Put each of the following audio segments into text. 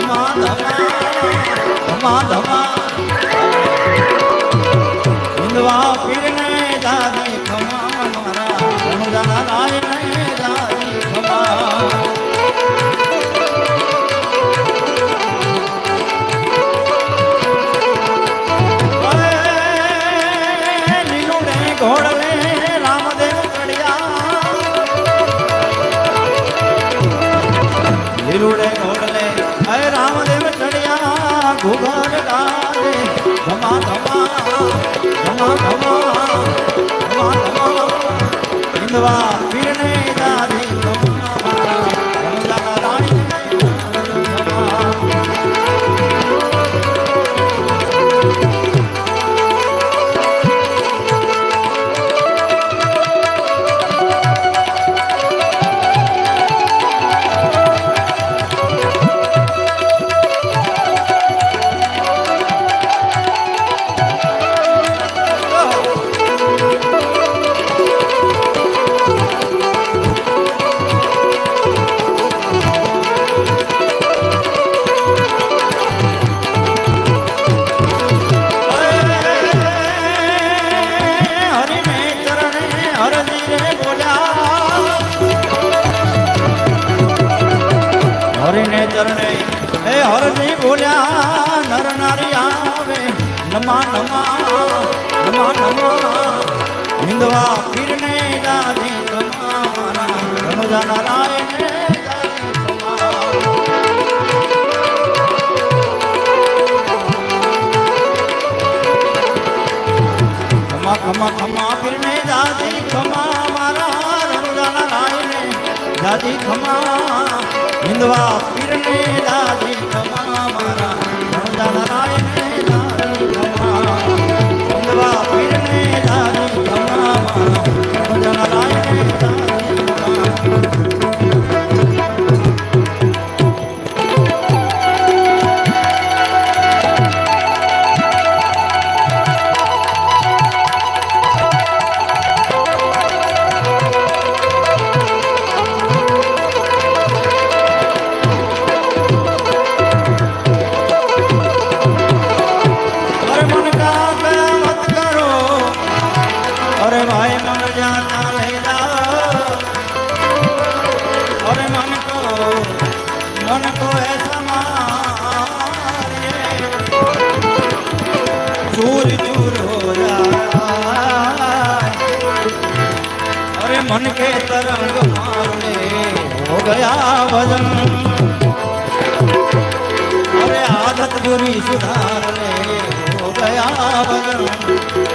ધમા ધમા. ધમા ધમા. હિંદવા પીરે ઉઘર ડાલે ધમા ધમા ધમા ધમા ધમા ધમા. ઇન્દવા નમા નમા નમા નમા. હિંદવા પીરને દાદે કમા મારા રમજા નારાયણ ખમા ખમા પીરને દાદી ખમા મારા રમજાના રાયને દાદી ખમા હિંદવા પીરને દાદી ખમા મારા રમજાના રાયને મન કે તરંગ મારે હો ગયા વજન અરે આદત બુરી સુધાર લે હો ગયા વજન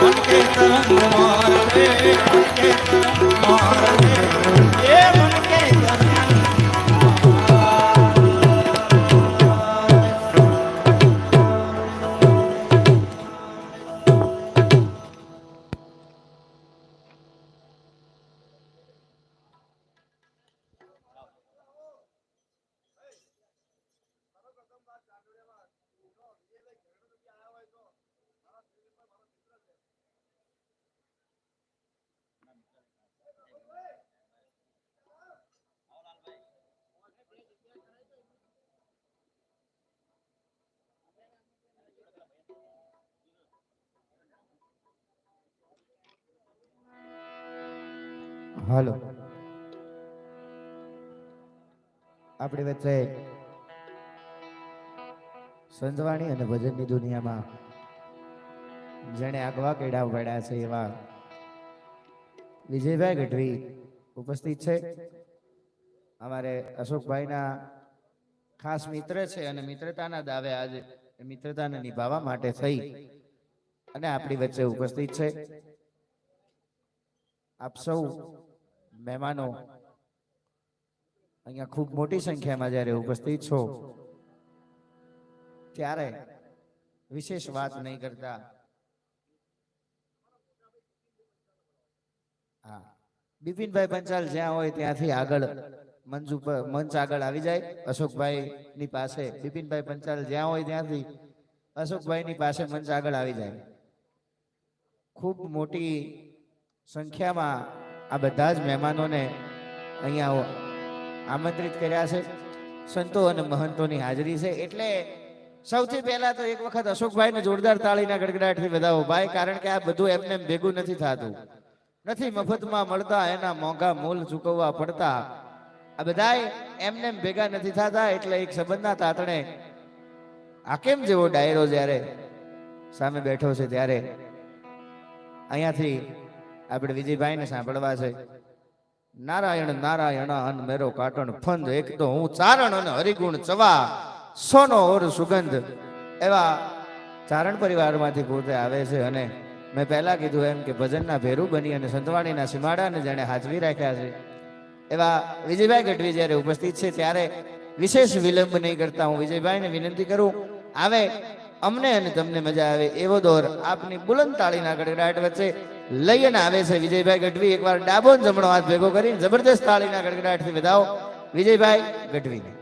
મન કે તરંગ મારે મન કે તરંગ મારે હાલો. આપણી વચ્ચે સંજવાણી અને ભજનની દુનિયામાં જેણે આગવા કેડા પડ્યા છે એવા વિજયભાઈ ગઢવી ઉપસ્થિત છે. અમારે અશોકભાઈના ખાસ મિત્ર છે અને મિત્રતાના દાવે આજે મિત્રતાને નિભાવવા માટે થઈ અને આપણી વચ્ચે ઉપસ્થિત છે. આપ સૌ મહેમાનો, અહીંયા ખૂબ મોટી સંખ્યામાં જ્યારે ઉપસ્થિત છો, ત્યારે વિશેષ વાત નહીં કરતા. હા. બિપિનભાઈ પંચાલ જ્યાં હોય ત્યાંથી આગળ મંચ ઉપર, મંચ આગળ આવી જાય. અશોકભાઈ ની પાસે, બિપિનભાઈ પંચાલ જ્યાં હોય ત્યાંથી અશોકભાઈ ની પાસે મંચ આગળ આવી જાય. ખૂબ મોટી સંખ્યામાં આ બધા જ મહેમાનોને અહીંયા આમંત્રિત કર્યા છે. સંતો અને મહંતોની હાજરી છે. એટલે સૌથી પહેલા તો એક વખત અશોકભાઈને જોરદાર તાળીના ગડગડાટથી વધાવો ભાઈ, કારણ કે આ બધું એમને ભેગું નથી થતું. નથી મફતમાં મળતા, એના મોંઘા મૂલ ચૂકવવા પડતા. આ બધાય એમને ભેગા નથી થતા, એટલે એક સંબંધના તાતણે આ કેમ જેવો ડાયરો જ્યારે સામે બેઠો છે ત્યારે અહીંયાથી આપણે વિજયભાઈને સાંભળવા છે. નારાયણ નારાયણ, અન મેરો કાટણ ફંદ, એક તો હું ચારણ અને હરિગુણ ચવા, સોનો ઓર સુગંધ. એવા ચારણ પરિવારમાંથી પોતે આવે છે અને મેં પહેલા કીધું એમ કે ભજનના ભેરું બની અને સંતવાણીના સીમાડાને જેણે હાજરી રાખ્યા છે. એવા વિજયભાઈ ગઢવી જ્યારે ઉપસ્થિત છે ત્યારે વિશેષ વિલંબ નહીં કરતા હું વિજયભાઈને વિનંતી કરું, આવે, અમને અને તમને મજા આવે. એવો દોર આપની બુલંદ તાળીના ગડગડાટ વચ્ચે લઈને આવે છે વિજયભાઈ ગઢવી. એકવાર ડાબો જમણો હાથ ભેગો કરીને જબરદસ્ત તાળીના ગડગડાટથી વધાવો વિજયભાઈ ગઢવીને.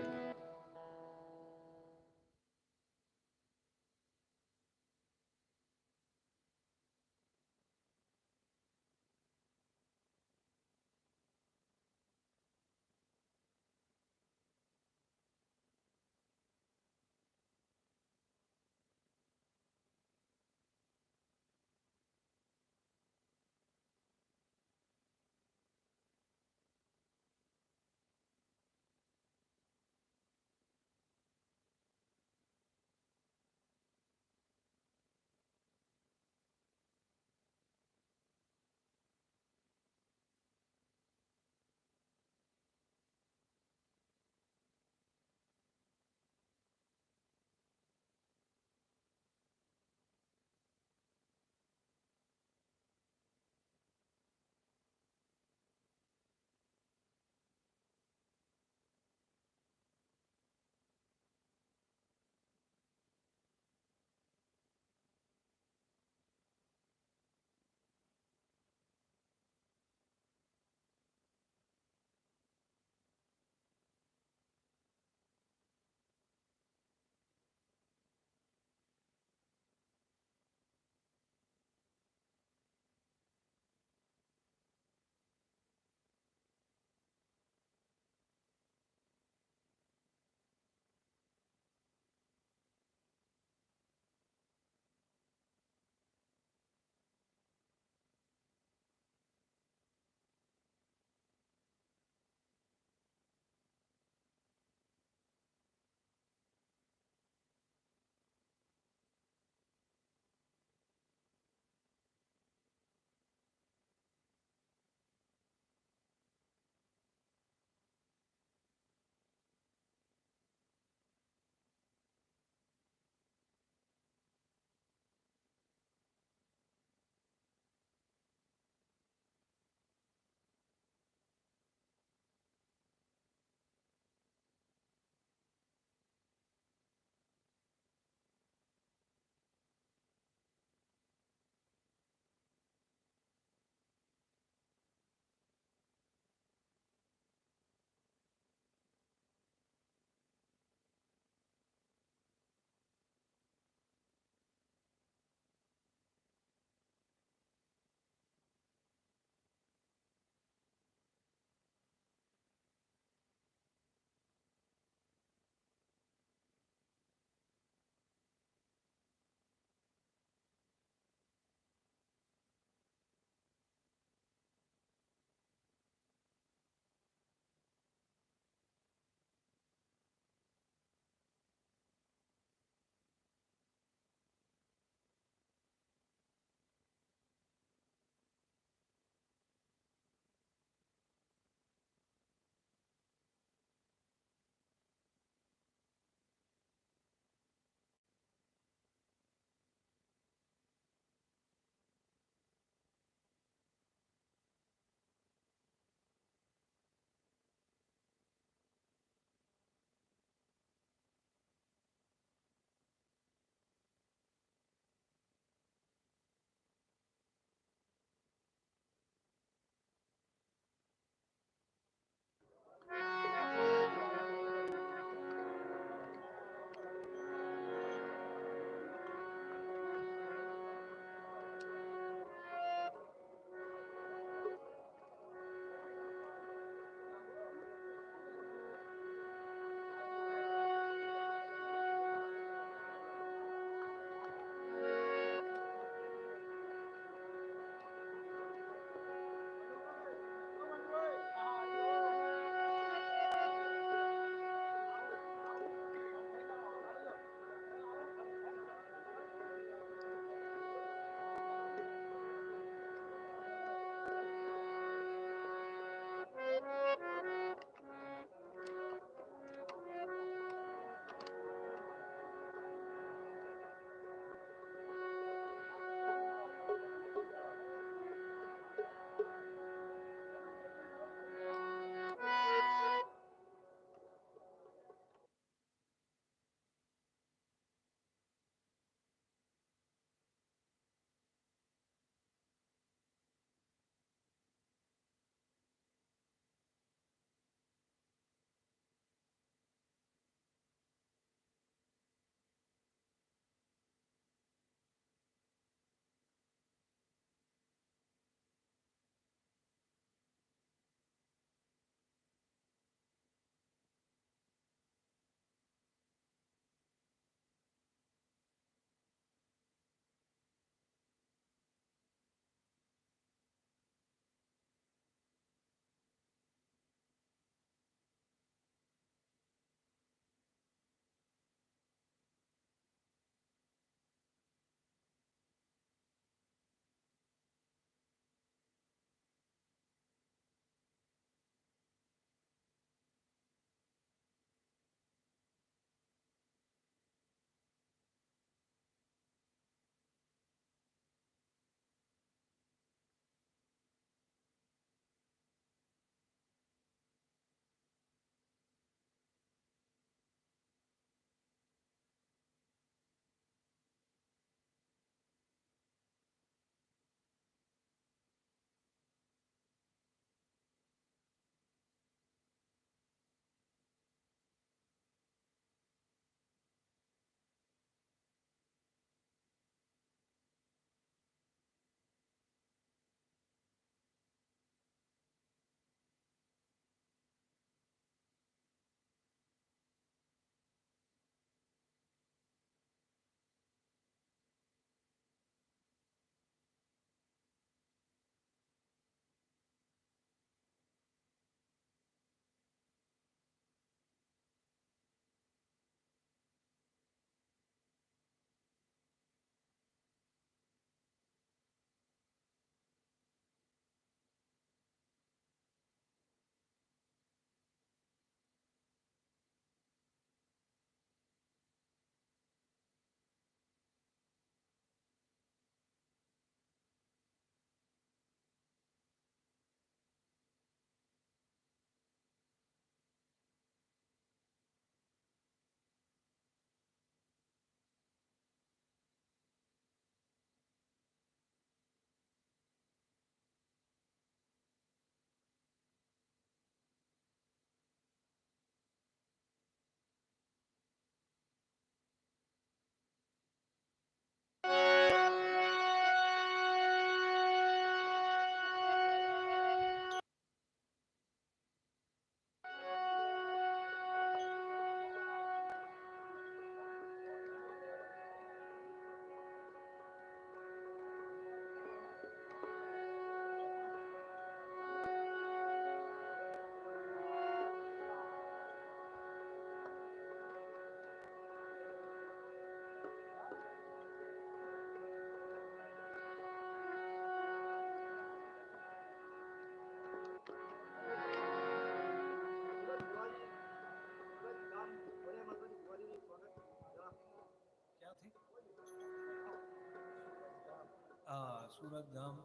સુરત ધામ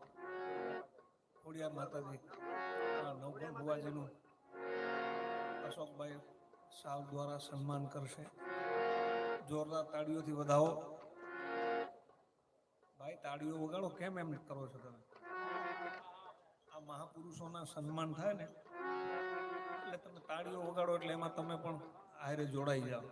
ખોડિયા માતાજી નવઘણ ભુવાજીનું અશોકભાઈ સાવ દ્વારા સન્માન કરશે. જોરદાર તાળીઓથી વધાવો. ભાઈ, તાળીઓ વગાડો, કેમ એમ કરો છો તમે? આ મહાપુરુષોના સન્માન થાય ને, એટલે તમે તાળીઓ વગાડો એટલે એમાં તમે પણ આયરે જોડાઈ જાઓ.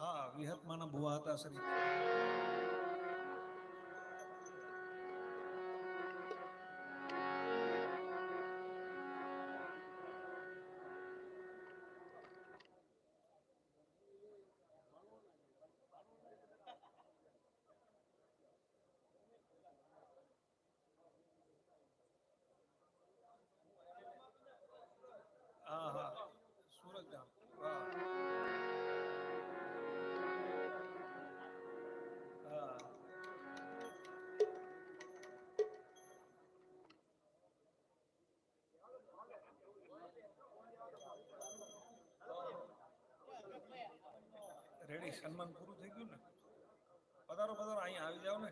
હા વિહતમાના ભુવા હતા શ્રી સન્માન પૂરું થઈ ગયું ને? પધારો પધારો અહીંયા આવી જાઓ ને.